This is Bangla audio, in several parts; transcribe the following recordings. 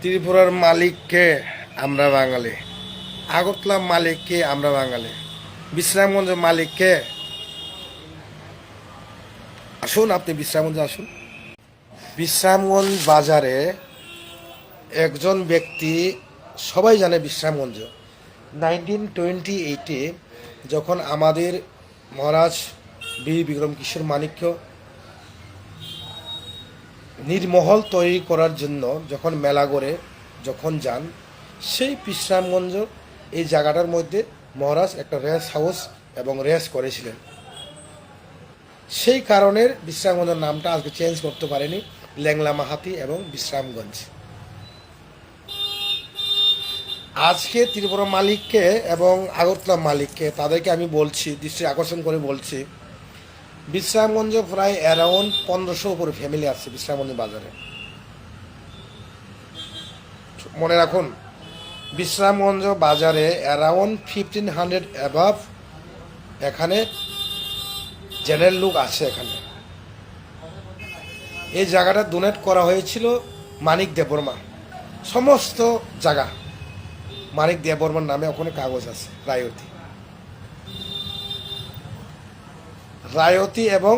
ত্রিপুরার মালিককে আমরা বাঙালি, আগরতলা মালিককে আমরা বাঙালি, বিশ্রামগঞ্জ মালিককে আসুন, আপনি বিশ্রামগঞ্জে আসুন। বিশ্রামগঞ্জ বাজারে একজন ব্যক্তি সবাই জানে বিশ্রামগঞ্জ। নাইনটিন টোয়েন্টি এইটে যখন আমাদের মহারাজ বীর বিক্রম কিশোর মাণিক্য নির্মহল তৈরি করার জন্য যখন মেলা করে যখন যান, সেই বিশ্রামগঞ্জ এই জায়গাটার মধ্যে মহারাজ একটা রেস হাউস এবং রেস করেছিলেন। সেই কারণে বিশ্রামগঞ্জের নামটা আজকে চেঞ্জ করতে পারেনি ল্যাংলা মাহাতি এবং বিশ্রামগঞ্জ। আজকে ত্রিপুরা মালিককে এবং আগরতলা মালিককে তাদেরকে আমি বলছি, দৃষ্টি আকর্ষণ করে বলছি বিশ্রামগঞ্জ প্রায় অ্যারাউন্ড পনেরোশো উপরে ফ্যামিলি আছে বিশ্রামগঞ্জ বাজারে। মনে রাখুন, বিশ্রামগঞ্জ বাজারে অ্যারাউন্ড ফিফটিন হান্ড্রেড অ্যাবাভ এখানে জেনারেল লোক আছে এখানে। এই জায়গাটা ডোনেট করা হয়েছিল মানিক দেববর্মা। সমস্ত জায়গা, মানিক দেববর্মার নামে ওখানে কাগজ আছে, রায়তী। রায়তী এবং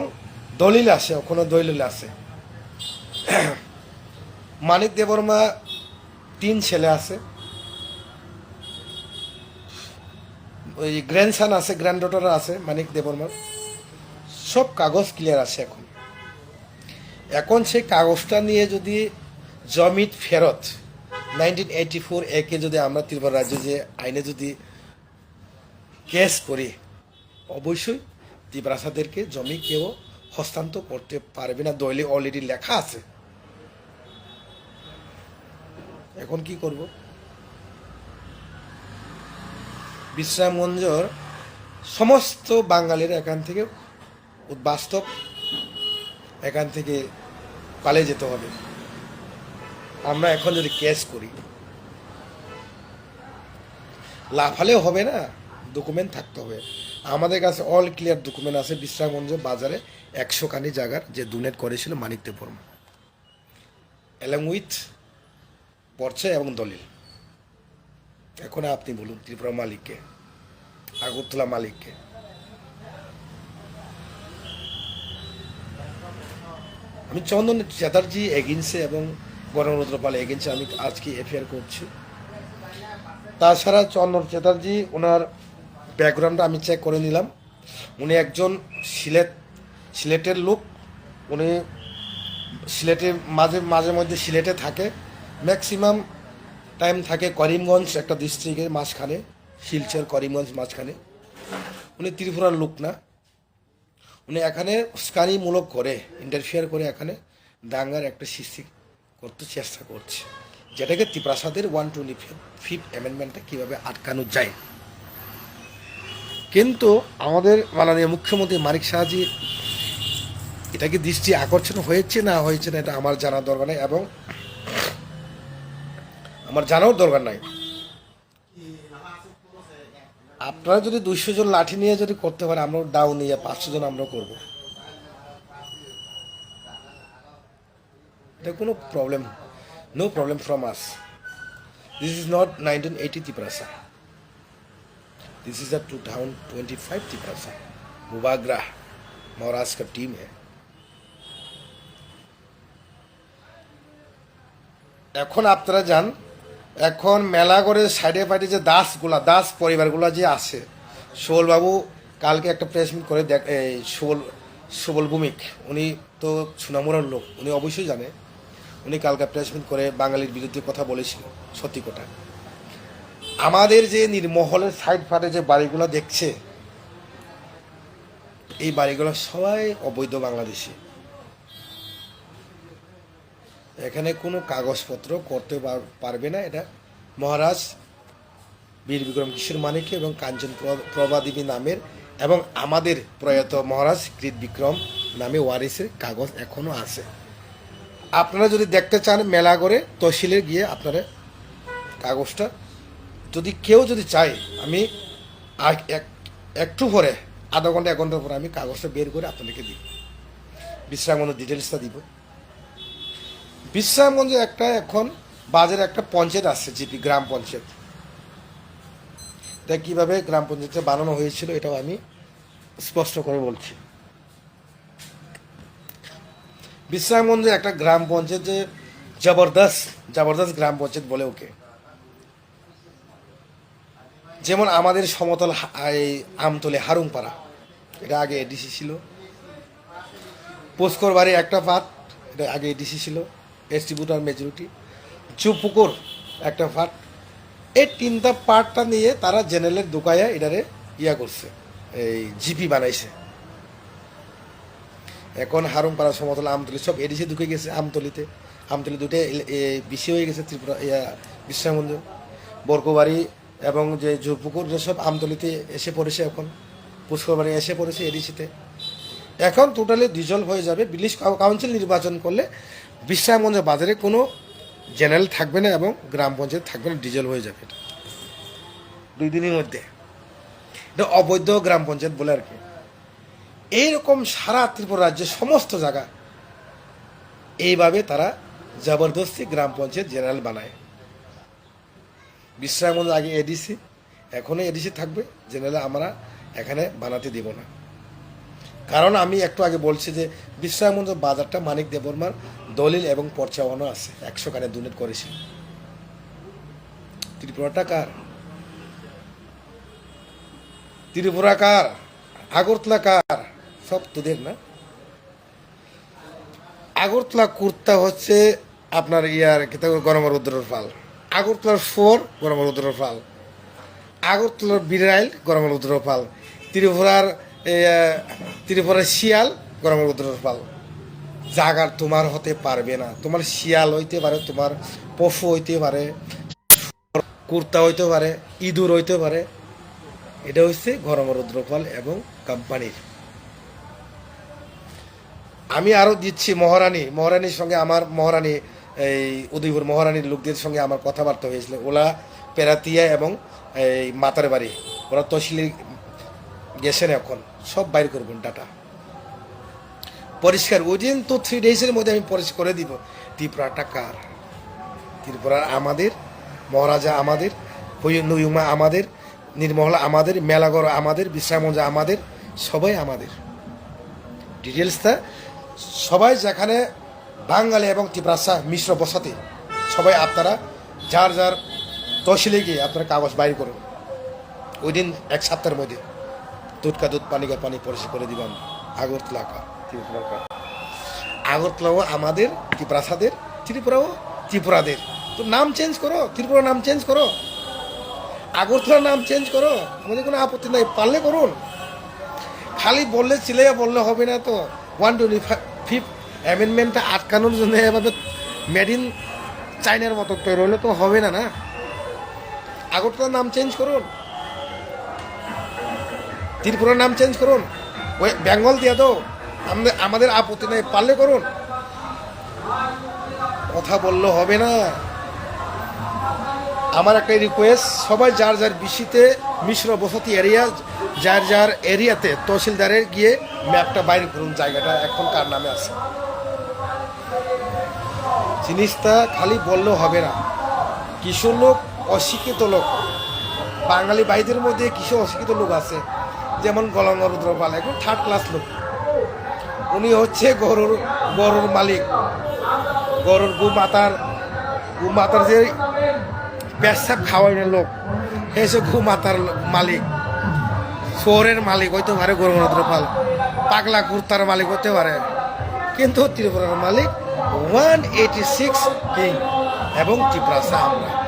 দলিল আছে ওখানে দলিল আছে। মানিক দেববর্মা তিন ছেলে আছে। ওই গ্র্যান্ডসান আছে গ্র্যান্ড ডটার আছে, মানিক দেববর্মার সব কাগজ ক্লিয়ার আছে এখন। এখন সেই কাগজটা নিয়ে যদি জমিত ফেরত নাইনটিন এইটি ফোর একে যদি আমরা ত্রিপুরা রাজ্যে যে আইনে যদি কেস করি, অবশ্যই ত্রিপ্রাসাদেরকে জমি কেউ হস্তান্তর করতে পারবে না দলে অলরেডি লেখা আছে। এখন কি করব? বিশ্রামগঞ্জর সমস্ত বাঙালিরা এখান থেকে বাস্তব এখান থেকে পালিয়ে যেতে হবে। আমরা এখন যদি ক্যাশ করি, লাফালেও হবে না। ডকুমেন্ট থাকতে হবে। আমাদের কাছে অল ক্লিয়ার ডকুমেন্ট আছে বিশ্রামগঞ্জ বাজারে একশো খানি জায়গার, যে ডোনেট করেছিল মানিক দেববর্মা অ্যালং উইথ পর্চা এবং দলিল। এখন আপনি বলুন, ত্রিপুরা মালিককে, আগরতলা মালিককে। আমি চন্দন চ্যাটার্জি এগেন্সে এবং গণরুদ্র পাল এগেন্সে আমি আজকে এফআইআর করছি। তাছাড়া চন্দন চ্যাটার্জি, ওনার ব্যাকগ্রাউন্ডটা আমি চেক করে নিলাম। উনি একজন সিলেট, সিলেটের লোক। উনি সিলেটে মাঝে মাঝে মধ্যে সিলেটে থাকে। ম্যাক্সিমাম টাইম থাকে করিমগঞ্জ একটা ডিস্ট্রিক্টের মাঝখানে, শিলচর, করিমগঞ্জ মাঝখানে। উনি ত্রিপুরার লোক না। উনি এখানে উস্কানিমূলক করে ইন্টারফিয়ার করে এখানে দাঙ্গার একটা সৃষ্টি করতে চেষ্টা করছে। যেটাকে ত্রিপ্রাসাদের ওয়ান টোয়েন্টি ফিফ অ্যামেন্ডমেন্টটা কীভাবে আটকানো যায়। কিন্তু আমাদের মাননীয় মুখ্যমন্ত্রী মানিক শাহজি এটা কি দৃষ্টি আকর্ষণ হয়েছে না হয়েছে না এটা আমার জানার দরকার নেই এবং আমার জানার দরকার নাই। আপনারা যদি দুইশো জন লাঠি নিয়ে যদি করতে পারে আমরা ডাউন নিয়ে পাঁচশো জন আমরা করব। এটা কোনো problem no problem from us this is not nineteen eighty Tiprasa this is a two thousand twenty five Tiprasa Mubagra Maharaj का टीम है এখন আপনারা যান এখন মেলা করে সাইডে ফাইডে যে দাসগুলা দাস পরিবারগুলা যে আছে বাবু কালকে একটা প্রেস মিট করে দেখ এই সুবল সুবল ভূমিক উনি তো সুনামুরার লোক উনি অবশ্যই জানে উনি কালকে প্রেস মিট করে বাঙালির বিরুদ্ধে কথা বলেছিল সত্যি কথা আমাদের যে নির্মহলের সাইড ফাটে যে বাড়িগুলো দেখছে, এই বাড়িগুলো সবাই অবৈধ বাংলাদেশি। এখানে কোনো কাগজপত্র করতে পার- পারবে না এটা। মহারাজ বীর বিক্রম কিশোর মানিক এবং কাঞ্চন প্র- প্রভাদেবী নামের এবং আমাদের প্রয়াত মহারাজ কৃত বিক্রম নামে ওয়ারিসের কাগজ এখনও আছে। আপনারা যদি দেখতে চান মেলা করে, তহসিলে গিয়ে আপনারা কাগজটা যদি কেউ যদি চায়, আমি একটু পরে, আধা ঘণ্টা, এক ঘণ্টার পরে আমি কাগজটা বের করে আপনাদেরকে দিব। বিশ্রামগঞ্জের ডিটেলসটা দিব। বিশ্রামগঞ্জে একটা এখন বাজারে একটা পঞ্চায়েত আসছে জিপি, গ্রাম পঞ্চায়েত। তা কীভাবে গ্রাম পঞ্চায়েতে বানানো হয়েছিল, এটাও আমি স্পষ্ট করে বলছি। বিশ্রামগঞ্জে একটা গ্রাম পঞ্চায়েত যে জবরদস্ত জবরদস্ত গ্রাম পঞ্চায়েত বলে ওকে। যেমন আমাদের সমতল এই আমতলে হারুংপাড়া এটা আগে এডিসি ছিল। পুষ্কর বাড়ি একটা পাত, এটা আগে এডিসি ছিল। ডিস্ট্রিবিউটার মেজরিটি চুপুকুর একটা পার্ট এই তিনটা পার্টটা নিয়ে তারা জেনারেলের দোকায়া এটারে ইয়া করছে, এই জিপি বানাইছে। এখন হারুংপাড়া সমতল আমতলি সব এডিসি ঢুকে গেছে আমতলিতে। আমতলি দুটো বেশি হয়ে গেছে ত্রিপুরা, ইয়া বিশ্রামগঞ্জ। বরকোবাড়ি এবং যে জোরপুকুর যেসব আমতলিতে এসে পড়েছে এখন, পুষ্করবাড়ি এসে পড়েছে এডিসিতে। এখন টোটালি ডিজলভ হয়ে যাবে। বিলিশ কাউন্সিল নির্বাচন করলে বিশ্রামগঞ্জের বাজারে কোনো জেনারেল থাকবে না এবং গ্রাম পঞ্চায়েত থাকবে না ডিজলভ হয়ে যাবে এটা। দুই দিনের মধ্যে। এটা অবৈধ গ্রাম পঞ্চায়েত বলে আর কি। এইরকম সারা ত্রিপুরা রাজ্যের সমস্ত জায়গা এইভাবে তারা জবরদস্তি গ্রাম পঞ্চায়েত জেনারেল বানায়। বিশ্রামগঞ্জ আগে এডিসি এখনও এডিসি থাকবে, জেনারেল আমরা এখানে বানাতে দিব না। কারণ আমি একটু আগে বলছি যে বিশ্রামগঞ্জ বাজারটা মানিক দেববর্মার দলিল এবং পর্চাওয়ানো আছে, একশো কানে দুনেট করেছে। ত্রিপুরাটা কার? ত্রিপুরা কার? আগরতলা কার? সব তোদের না? আগরতলা কুর্তা হচ্ছে আপনার ইয়ার কিতা গরমের রুদ্রের ফাল আগরতলার ফোর গরমের রুদ্রের ফাল আগরতলার বিরাইল গরমের রুদ্রের ফাল ত্রিপুরার ত্রিপুরার শিয়াল গরমের রুদ্রের ফাল জাগার তোমার হতে পারবে না। তোমার শিয়াল হইতে পারে, তোমার পশু হইতে পারে, কুর্তা হইতে পারে, ইঁদুর হইতে পারে। এটা হচ্ছে গরম রুদ্রফল এবং কোম্পানির। আমি আরও দিচ্ছি মহারানী। মহারানীর সঙ্গে আমার মহারানী এই উদয়পুর মহারানীর লোকদের সঙ্গে আমার কথাবার্তা হয়েছিল। ওলা পেরাতিয়া এবং এই মাতার বাড়ি ওরা তহসিলে গেছেন এখন। সব বাইর করবেন ডাটা। পরিষ্কার উইদিন টু থ্রি ডেজের মধ্যে আমি পরিষ্কার করে দিব। ত্রিপুরাটা কার? ত্রিপুরার আমাদের, মহারাজা আমাদের নুয়ুমা আমাদের নির্মহলা আমাদের মেলাগড় আমাদের বিশ্রামঞ্জা আমাদের, সবাই আমাদের। ডিটেলসটা সবাই যেখানে বাঙালি এবং ত্রিপুরাসা মিশ্র বসাতে সবাই আপনারা যার যার তহসিলে গিয়ে আপনারা কাগজ বাইর করুন। ওই দিন এক সপ্তাহের মধ্যে দুধ কা দুধ পানি কা পানি পরিষ্কার করে দিবেন আগরতলা কা ত্রিপুরা কা আগরতলাও আমাদের ত্রিপ্রাসাদের ত্রিপুরাও ত্রিপুরাদের। তো নাম চেঞ্জ করো ত্রিপুরা নাম চেঞ্জ করো। আগরতলা নাম চেঞ্জ করো। আমাদের কোনো আপত্তি নাই পারলে করুন। খালি বললে চিলে বললে হবে না তো। ওয়ান টোয়েন্টি ফিফ অ্যামেন্ডমেন্টটা আটকানোর জন্য এভাবে মেড ইন চাইনার মতো তৈরি হলে তো হবে না না? আগরতলার নাম চেঞ্জ করুন। ত্রিপুরার নাম চেঞ্জ করুন। ওই বেঙ্গল দিয়ে দাও। আমাদের আমাদের আপত্তি নেই, পারলে করুন। কথা বললে হবে না। আমার একটা রিকোয়েস্ট সবাই যার যার বিশিতে মিশ্র বসতি এরিয়া যার যার এরিয়াতে তহসিলদারের গিয়ে ম্যাপটা বাইরে করুন, জায়গাটা এখন কার নামে আছে। জিনিসটা খালি বললেও হবে না। কিছু লোক অশিক্ষিত লোক। বাঙালি ভাইদের মধ্যে কিছু অশিক্ষিত লোক আছে, যেমন গলঙ্গ রুদ্রপাল এখন থার্ড ক্লাস লোক। উনি হচ্ছে গরুর গরুর মালিক। গরুর গু মাতার গু মাতার যে পেশাব খাওয়ানোর লোক এসে গু মাতার মালিক। শহরের মালিক হইতে পারে গরুর রুদ্রপাল। পাগলা কুর্তার মালিক হতে পারে। কিন্তু ত্রিপুরার মালিক ওয়ান এইটি সিক্স কিং এবং ত্রিপুরা আমরা